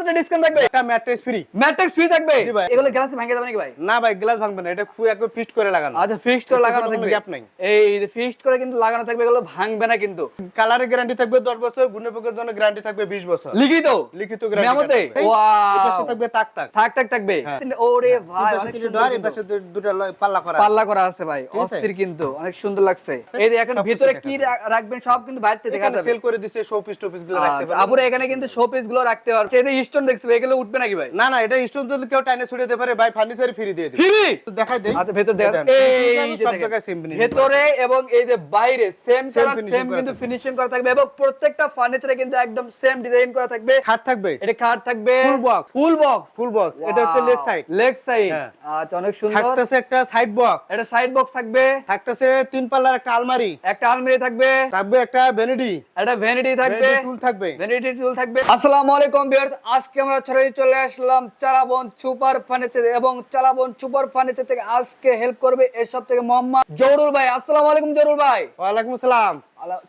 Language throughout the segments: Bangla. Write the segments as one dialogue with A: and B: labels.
A: পার্সেন্ট ডিসকাউন্ট থাকবে?
B: একটা ম্যাট্রেস ফ্রি
A: ম্যাট্রিক্স ফ্রি থাকবে?
B: জি ভাই।
A: এগুলো গ্লাস ভেঙে যাবে নাকি ভাই?
B: না ভাই গ্লাস ভাঙবে না এটা ফুল একবার ফিট করে লাগানো।
A: আচ্ছা ফিক্সড করে লাগানো থাকবে।
B: গ্যাপ নাই।
A: এই যে ফিক্সড করে কিন্তু লাগানো থাকবে এগুলো ভাঙবে না কিন্তু।
B: কালারের গ্যারান্টি থাকবে 10 বছর গুণপোকের জন্য গ্যারান্টি থাকবে 20 বছর।
A: লিখিত?
B: লিখিত গ্যারান্টি
A: Wow!
B: এই? পাশে থাকবে তাক তাক।
A: থাক থাক থাকবে। ওরে ভাই অনেক সুন্দর
B: এই পাশে দুটো পাল্লা করা আছে।
A: পাল্লা করা আছে ভাই অস্থির কিন্তু অনেক সুন্দর লাগছে। এই যে এখন ভিতরে কি রাখবেন সব কিন্তু বাইরে থেকে দেখা যাবে।
B: সেল করে দিছে শো পিস টপিসগুলো রাখতে
A: আচ্ছা,
B: পারবেন
A: আপুরে এখানে কিন্তু শো পিসগুলো রাখতে পারবে। এই যে স্টোন দেখছি এগুলো উঠবে নাকি ভাই?
B: না না এটা স্টোন যদি কেউ টাইনে ছুড়ে দিতে পারে ভাই ফার্নিচার ফ্রি দিয়ে দিবে।
A: ফ্রি?
B: তো দেখাই দেই।
A: আচ্ছা ভেতর দেখা
B: দেখেন,
A: এই যে
B: সব
A: দেখেন।
B: জায়গায় same finishing
A: ভেতরে এবং এই যে বাইরে সেম কালার সেম কিন্তু ফিনিশিং করা থাকবে এবং প্রত্যেকটা ফার্নিচারে কিন্তু একদম সেম ডিজাইন করা থাকবে।
B: খাট থাকবে।
A: এটা কার থাকবে।
B: Full box।
A: Full box
B: full box এটা হচ্ছে লেগ সাইড
A: লেগ সাইড। আচ্ছা অনেক সুন্দর।
B: থাকতেছে একটা সাইড বক্স
A: এটা সাইড বক্স থাকবে।
B: থাকতেছে তিন পাল্লার একটা আলমারি।
A: একটা আলমারি থাকবে।
B: থাকবে একটা ভ্যানিটি
A: একটা ভ্যানিটি থাকবে।
B: টুল থাকবে।
A: ভ্যানিটি টুল থাকবে। আসসালামু আলাইকুম ভিউয়ার্স আজকে আমরা ছড়াই চলে আসলাম চালাবন সুপার ফার্নিচার এবং চালাবন সুপার ফার্নিচার থেকে আজকে হেল্প করবে এসব থেকে মোহাম্মদ জরুল ভাই। আসসালামু আলাইকুম জরুল ভাই।
B: ওয়ালাইকুম আসসালাম।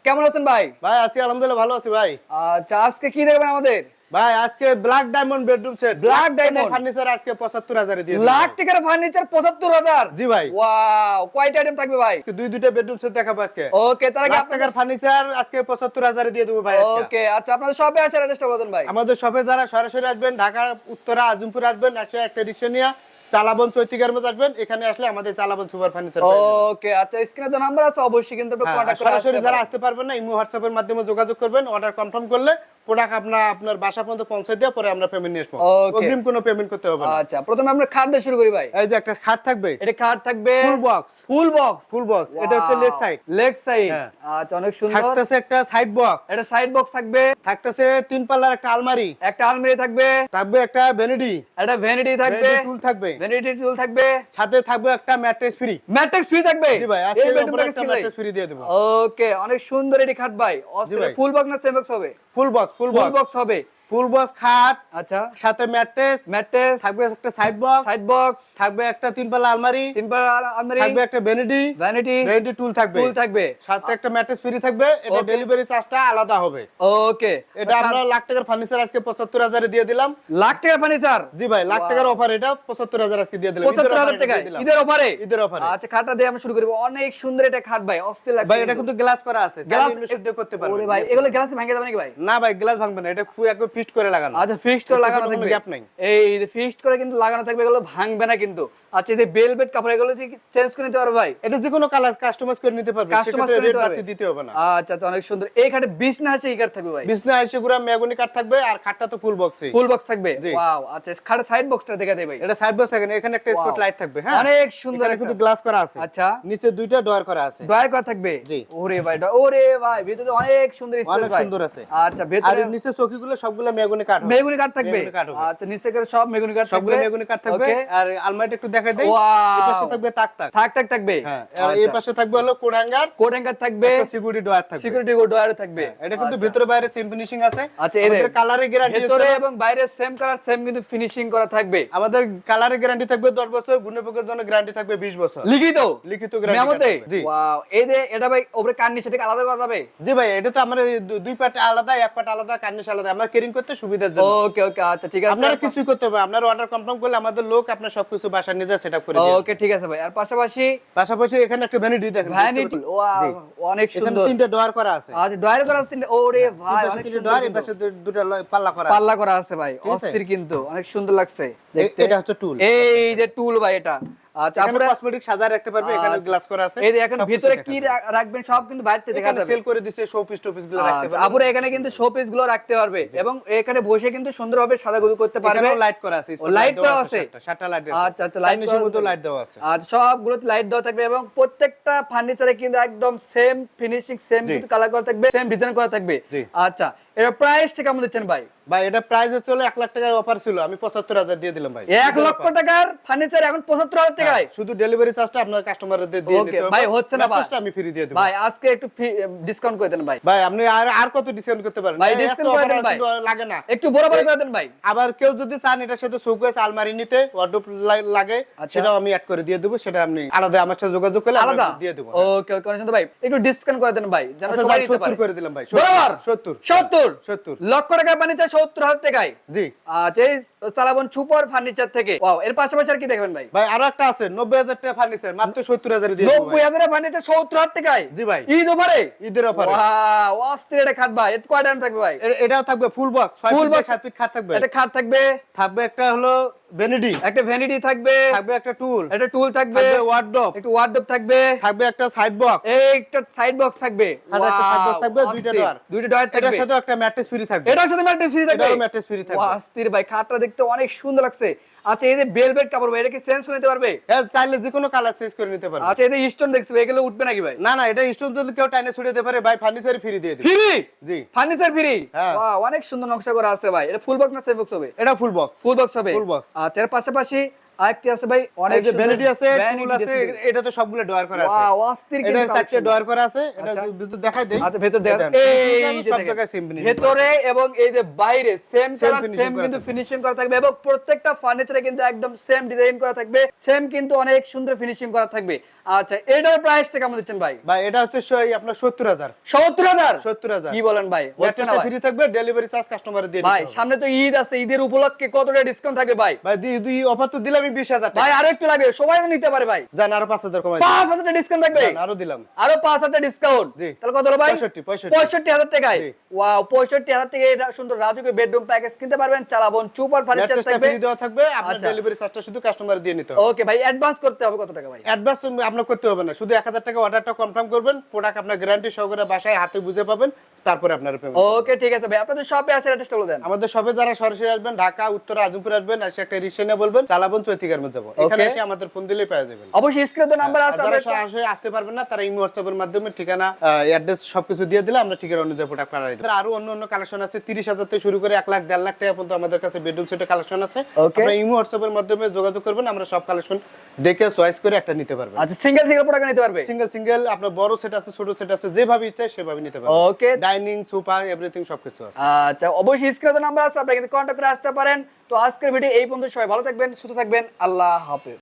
A: কেমন আছেন ভাই?
B: ভাই আছি আলহামদুলিল্লাহ ভালো আছি ভাই।
A: আচ্ছা আজকে কি দেখবেন আমাদের?
B: ভাই আজকে black diamond bedroom set
A: Black diamond?
B: Furniture আজকে 75000 এ দিয়ে দিলাম।
A: লাখ টাকার ফার্নিচার পঁচাত্তর হাজার?
B: জি ভাই।
A: ওয়াও কয়টা আইটেম থাকবে ভাই।
B: দুই দুইটা বেডরুম সেট দেখাবো আজকে।
A: ওকে তার আগে আপনাদের
B: ফার্নিচার আজকে 75000 এ দিয়ে দেবো ভাই
A: ওকে আচ্ছা আপনাদের সবে আসার অ্যাড্রেসটা বলুন ভাই।
B: আমাদের শপে যারা সরাসরি আসবেন ঢাকা উত্তরা আজমপুর আসবেন আসে একটা রিক্সা নিয়ে চালাবন চৈতিকার মধ্যে আসবেন এখানে আসলে আমাদের চালাবন সুপার ফার্নিচার
A: ওকে আচ্ছা স্ক্রিনে তো নাম্বার আছে অবশ্যই কিন্তু আপনি কন্টাক্ট করে
B: হ্যাঁ, সরাসরি যারা আসতে পারবেন না ইমো হোয়াটসঅ্যাপের মাধ্যমে যোগাযোগ করবেন অর্ডার কনফার্ম করলে প্রোডাক্ট আপনার আপনার বাসা পর্যন্ত পৌঁছে দিয়ে পরে আমরা পেমেন্ট নিয়ে আসব। অগ্রিম কোনো পেমেন্ট করতে হবে না।
A: আচ্ছা প্রথমে আমরা খাট দিয়ে শুরু করি ভাই।
B: এই যে একটা খাট থাকবে?
A: এটা খাট থাকবে
B: full box
A: full box
B: full box এটা হচ্ছে লেগ সাইড
A: লেগ সাইড। আচ্ছা অনেক সুন্দর।
B: থাকতেছে একটা সাইড বক্স
A: এটা সাইড বক্স থাকবে।
B: থাকতেছে তিন পাল্লার একটা আলমারি।
A: একটা আলমারি থাকবে।
B: থাকবে একটা ভ্যানিটি
A: একটা ভ্যানিটি থাকবে।
B: টুল থাকবে।
A: ভ্যানিটি টুল থাকবে।
B: সাথে থাকবে একটা ম্যাট্রেস ফ্রি
A: ম্যাট্রিক্স ফ্রি থাকবে?
B: জি ভাই আজকে
A: package
B: একটা ম্যাট্রেস ফ্রি দিয়ে দেবো।
A: ওকে অনেক সুন্দর এটি খাট ভাই।
B: ভাই।
A: ফুল বক্স না সেম বক্স হবে?
B: Full box full
A: full
B: box
A: box হবে।
B: ফুল বক্স খাট
A: আচ্ছা।
B: সাথে ম্যাট্রেস
A: ম্যাট্রেস
B: থাকবে একটা সাইড বক্স
A: সাইড বক্স
B: থাকবে একটা তিন পাল্লা আলমারি
A: তিন পার আলমারি
B: থাকবে একটা ভ্যানিটি
A: ভ্যানিটি
B: ভ্যানিটি টুল থাকবে।
A: টুল থাকবে।
B: সাথে একটা ম্যাট্রেস ফ্রি থাকবে এটা ডেলিভারি চার্জটা আলাদা হবে।
A: ওকে
B: এটা আমরা লাখ টাকার ফার্নিচার আজকে পঁচাত্তর হাজারে দিয়ে দিলাম।
A: লাখ টাকার ফার্নিচার
B: জি ভাই লাখ টাকার অফার এটা পঁচাত্তর হাজার আজকে দিয়ে দিলাম। ঈদের
A: পঁচাত্তর
B: offer
A: হাজার
B: এটা
A: টাকা
B: দিয়ে
A: ঈদের অফারে
B: ঈদের অফারে
A: আচ্ছা খাটটা দিয়ে আমরা শুরু করব অনেক সুন্দর এটা খাট ভাই অস্থির লাগছে
B: ভাই এটা কিন্তু। গ্লাস করা আছে।
A: গ্লাস
B: করতে
A: ওরে
B: পারবেন
A: ভাই এগুলো গ্লাস ভেঙে যাবে নাকি ভাই?
B: না ভাই গ্লাস ভাঙবে না। এটা ফুল একবার ফিট করে লাগানো।
A: আচ্ছা ফিক্সড করে লাগানো থাকবে।
B: gap নাই।
A: এই যে ফিক্সড করে কিন্তু লাগানো থাকবে এগুলো ভাঙবে না কিন্তু। আচ্ছা এই যে বেলভেট কাপড় এগুলো চেঞ্জ করে নিতে পারবে ভাই?
B: এটা যে কোনো কালার কাস্টমাইজ করে নিতে পারবে সেক্ষেত্রে
A: করে
B: রেট বাড়তি দিতে হবে না।
A: আচ্ছা আচ্ছা অনেক সুন্দর। এই খাটে বিছনা আছে এই কাঠ থাকবে ভাই?
B: বিছনা গুড়া মেগুনি কাঠ থাকবে আর খাটটা তো ফুল বক্সে
A: ফুল বক্স থাকবে? ওয়াও আচ্ছা খাটে সাইড বক্সটা দেখা দেয় ভাই।
B: এটা সাইড বক্স এখানে এখানে একটা স্পট লাইট থাকবে হ্যাঁ?
A: অনেক সুন্দর
B: এখানে কিন্তু গ্লাস করা আছে।
A: আচ্ছা।
B: নিচে দুইটা ডয়ার করা আছে।
A: ড্রয়ার করা থাকবে?
B: জি।
A: ওরে ভাই ওরে ভাই ভিতরে অনেক সুন্দর স্পেস
B: অনেক সুন্দর আছে।
A: আচ্ছা
B: আর
A: ভেতরে
B: এর নিচে চৌকিগুলো সবগুলো মেগুনি কাঠ
A: মেগুনি কাঠ থাকবে?
B: মেহগনি কাঠ হবে।
A: আচ্ছা নিচে করে সব মেগুনি কাঠ থাকবে?
B: মেগুনি কাঠ থাকবে। আর আলমারিটা একটু দেখাই দেই। এই পাশে থাকবে তাক তাক।
A: থাক থাক থাকবে?
B: হ্যাঁ আর এই পাশে থাকবে হলো কোড হ্যাঙ্গার
A: থাকবে।
B: সিকিউরিটি ডয়ার থাকবে।
A: সিকিউরিটি ড্রয়ার থাকবে।
B: হ্যাঁ, এটা কিন্তু
A: আচ্ছা।
B: ভিতরে বাইরে সিম ফিনিশিং আছে।
A: আচ্ছা, এই দেখ।
B: গ্যারান্টি
A: ভেতরে এবং বাইরে সেম কালার সেম কিন্তু ফিনিশিং করা থাকবে।
B: আমাদের কালারের গ্যারান্টি থাকবে 10 বছর গুণপোকের জন্য গ্যারান্টি থাকবে 20 বছর।
A: লিখিত?
B: লিখিত গ্যারান্টি জি।
A: ওয়াও এই যে এটা ভাই ওপরে কান থেকে আলাদা করা যাবে?
B: জি ভাই এটা তো আমার দুই পার্ট আলাদা এক পার্ট আলাদা কার্নিশ আলাদা। আমার কেরিং করতে সুবিধার জন্য।
A: ওকে ওকে আচ্ছা ঠিক আছে।
B: আপনারা কিছুই করতে হবে আপনার অর্ডার কনফার্ম করলে আমাদের লোক আপনার সবকিছু বাসায় নিজে সেটআপ করে দিয়ে
A: ওকে ঠিক আছে ভাই। আর পাশাপাশি
B: পাশাপাশি এখানে একটা ভ্যানিটি দেখেন
A: ভ্যানিটি ওয়াও। অনেক
B: এখানে
A: সুন্দর।
B: তিনটা ডোর করা আছে।
A: আচ্ছা ড্রয়ার করা আছে ওরে ভাই
B: এই পাশে
A: অনেক সুন্দর
B: ডোর এই পাশে দুটা পাল্লা করা
A: পাল্লা করা আছে ভাই অস্থির কিন্তু অনেক সুন্দর লাগছে দেখতে।
B: এটা হচ্ছে টুল
A: এই যে টুল ভাই এটা। আচ্ছা
B: এখানে
A: আপনারা
B: কসমেটিক রাখতে পারবে এখানে
A: আচ্ছা।
B: গ্লাস করা আছে
A: এই এখন ভিতরে কি রাখবেন সব কিন্তু বাইরে দেখা যাবে।
B: সেল করে দিছে শো পিস টপিসগুলো রাখতে
A: আচ্ছা,
B: পারবে।
A: আপুরা এখানে কিন্তু শো পিসগুলো রাখতে পারবে এবং এখানে বসে কিন্তু সুন্দরভাবে সাজাগুজু করতে পারবে।
B: এখানেও লাইট করা আছে
A: light করা আছে?
B: সাতটা লাইট
A: আচ্ছা, আচ্ছা,
B: মধ্যে
A: আছে।
B: লাইট দেওয়া আছে।
A: আর সবগুলোতে লাইট দেওয়া থাকবে এবং প্রত্যেকটা ফার্নিচারে কিন্তু একদম সেম ফিনিশিং সেম কিন্তু কালার করা থাকবে সেম ডিজাইন করা থাকবে। আচ্ছা এটা প্রাইস ঠিক কেমন দিচ্ছেন ভাই?
B: ভাই এটা প্রাইস এক লাখ টাকার অফার ছিল। আমি পঁচাত্তর হাজার দিয়ে দিলাম ভাই।
A: এক লক্ষ টাকার ফার্নিচার এখন পঁচাত্তর হাজার টাকায়।
B: হ্যাঁ, শুধু ডেলিভারি চার্জটা আপনার কাস্টমারদের দিয়ে দিতে
A: ভাই, হচ্ছে না ভাই।
B: আমি ফ্রি দিয়ে দেব।
A: ভাই আজকে একটু ডিসকাউন্ট করে দেন ভাই।
B: ভাই আপনি আর আর কত ডিসকাউন্ট করতে পারেন?
A: ভাই, discount করে দেন ভাই।
B: লাগে না।
A: একটু বড় বড় করে দেন ভাই।
B: আবার কেউ যদি চান এটার সাথে শোকেস আলমারি নিতে ওয়ার্ডরোব লাগে
A: আচ্ছা।
B: সেটাও আমি অ্যাড করে দিয়ে দেবো সেটা আপনি আলাদা আমার সাথে যোগাযোগ করলে
A: আলাদা?
B: দিয়ে দেবো। হ্যাঁ।
A: ওকে ওকে অনেক ভাই একটু ডিসকাউন্ট করে দেন ভাই যেন
B: আচ্ছা,
A: সবাই নিতে পারে।
B: করে দিলাম ভাই
A: বরাবর?
B: 70
A: সত্তর?
B: 70
A: লক্ষ টাকার ফার্নিচার সত্তর হাজার টাকায়।
B: জি।
A: আচ্ছা সালাবন সুপার ফার্নিচার থেকে। ওয়াও এর পাশাপাশি আর কি দেখবেন ভাই?
B: ভাই আরও একটা আছে নব্বই হাজার টাকা ফার্নিচার মাত্র সত্তর হাজার দিয়ে
A: নব্বই হাজার ফার্নিচার সত্তর হাজার টাকায়?
B: জি ভাই।
A: ঈদ ওভারে
B: ঈদের অফারে।
A: অস্থির এটা খাট ভাই এত কয় থাকবে ভাই?
B: এটাও থাকবে ফুল বক্স ফুল। বক্স সাত ফিট খাট থাকবে।
A: এটা খাট থাকবে?
B: থাকবে একটা হলো ভ্যানিটি
A: একটা ভ্যানিটি থাকবে।
B: থাকবে একটা টুল
A: একটা টুল থাকবে।
B: থাকবে ওয়ার্ডরোব
A: একটু ওয়ার্ডরোব থাকবে।
B: থাকবে একটা সাইড বক্স
A: এই একটা সাইড বক্স থাকবে।
B: আর একটা সাইড
A: বক্স
B: থাকবে, দুইটা ডয়ার
A: দুইটা ডয়ার
B: এটার সাথে একটা ম্যাট্রেস ফ্রি থাকবে।
A: এটার সাথে ম্যাট্রেস ফ্রি থাকবে।
B: এটারও ম্যাট্রেস ফ্রি থাকবে।
A: অস্থির ভাই খাটটা দেখতে অনেক সুন্দর লাগছে। আচ্ছা এই যে বেলভেট কাপড় ভাই এটা কি চেঞ্জ করে নিতে পারবে?
B: হ্যাঁ চাইলে যে কোনো কালার চেঞ্জ করে নিতে পারবে।
A: আচ্ছা এই যে স্টোন দেখছি ভাই, এগুলো উঠবে নাকি ভাই?
B: না না এটা স্টোন যদি কেউ টাইনে ছুড়ে দিতে পারে ভাই ফার্নিচার ফ্রি দিয়ে দিবে।
A: ফ্রি
B: জি।
A: ফার্নিচার ফ্রি
B: হ্যাঁ।
A: অনেক সুন্দর নকশা করা আছে ভাই। এটা ফুল বক্স না সেফ বক্স হবে?
B: এটা ফুল বক্স
A: ফুল বক্স হবে?
B: ফুল বক্স
A: আচ্ছা এর পাশাপাশি আরেকটি আছে ভাই অনেক
B: যে ভ্যানিটি আছে টুল আছে এটা তো সবগুলো ডয়ার করা আছে।
A: অস্থির কিন্তু
B: এটা
A: চারটি
B: ডয়ার করা আছে এটা
A: আচ্ছা।
B: দেখাই দেই।
A: আচ্ছা ভেতর দেখা
B: দেখেন।
A: এই যে
B: সব। জায়গায়
A: ভেতরে এবং এই যে বাইরে সেম কালার সেম কিন্তু ফিনিশিং করা থাকবে এবং প্রত্যেকটা ফার্নিচারে কিন্তু একদম সেম ডিজাইন করা থাকবে। সেম কিন্তু অনেক সুন্দর ফিনিশিং করা থাকবে। আচ্ছা এটার প্রাইসটা কেমন দিচ্ছেন ভাই?
B: ভাই এটা হচ্ছে আপনার সত্তর হাজার।
A: সত্তর হাজার?
B: সত্তর হাজার।
A: কি বলেন ভাই হচ্ছে না
B: ফ্রি থাকবে ডেলিভারি চার্জ কাস্টমার দিয়ে
A: ভাই সামনে তো ঈদ আছে ঈদের উপলক্ষে কতটা ডিসকাউন্ট থাকবে ভাই?
B: ভাই দুই অফার তো দিলাম বিশ হাজার টাকা।
A: ভাই আরও একটু লাগবে সবাই নিতে পারে ভাই।
B: জান আরও পাঁচ হাজার কমাই
A: পাঁচ হাজার ডিসকাউন্ট থাকবে?
B: আরও দিলাম।
A: আরও পাঁচ হাজার ডিসকাউন্ট তাহলে কত হলো ভাই?
B: 65, 65
A: পঁয়ষট্টি হাজার টাকায়? ওয়াও পঁয়ষট্টি হাজার টাকায় এটা সুন্দর রাজুকে বেডরুম প্যাকেজ কিনতে পারবেন চালাবন সুপার ফার্নিচার থাকবে।
B: ফ্রি দেওয়া থাকবে আপনার
A: আচ্ছা।
B: ডেলিভারি চার্জটা শুধু কাস্টমার দিয়ে নিতে হবে।
A: ওকে ভাই অ্যাডভান্স করতে হবে কত টাকা ভাই?
B: অ্যাডভান্স আপনার করতে হবে না। শুধু এক হাজার টাকা অর্ডারটা কনফার্ম করবেন প্রোডাক্ট আপনার গ্যারান্টি সহকারে বাসায় হাতে বুঝে পাবেন তারপরে আপনার
A: ওকে ঠিক আছে ভাই। আপনাদের শপে আছে অ্যাড্রেসটা বলে দেন।
B: আমাদের সবে যারা সরাসরি আসবেন ঢাকা উত্তর আজমপুর আসবেন এসে একটা রিক্সা নিয়ে বলবেন চালাবন চৈতিকার মধ্যে যাব। এখানে এসে আমাদের ফোন দিলেই পেয়ে যাবেন
A: অবশ্যই স্ক্রিনে তো
B: নাম্বার
A: আছে
B: যারা সরাসরি আসতে পারবেন না তারা ইমো হোয়াটসঅ্যাপের মাধ্যমে ঠিকানা অ্যাড্রেস সবকিছু দিয়ে দিলে আমরা ঠিকানা অনুযায়ী প্রোডাক্ট পাঠাই দিই আরও অন্য অন্য কালেকশন আছে তিরিশ হাজার থেকে শুরু করে এক লাখ দেড় লাখ টাকা পর্যন্ত আমাদের কাছে বেডরুম সেটের কালেকশন আছে. আপনারা ইমো হোয়াটসঅ্যাপের মাধ্যমে যোগাযোগ করবেন আমরা সব কালেকশন দেখে চয়েস করে একটা নিতে পারবেন।
A: আচ্ছা সিঙ্গেল সিঙ্গেল প্রোডাক্ট নিতে পারবে?
B: সিঙ্গেল সিঙ্গেল আপনার বড় সেট আছে ছোট সেট আছে যেভাবে ইচ্ছা সেভাবে নিতে পারবে।
A: ওকে
B: ডাইনিং সোফা এভরিথিং সবকিছু আছে।
A: আচ্ছা অবশ্যই স্ক্রিনে নাম্বার আছে আপনি কিন্তু কন্টাক্ট করে আসতে পারেন। তো আজকের ভিডিও এই পর্যন্ত সবাই ভালো থাকবেন সুস্থ থাকবেন আল্লাহ হাফেজ।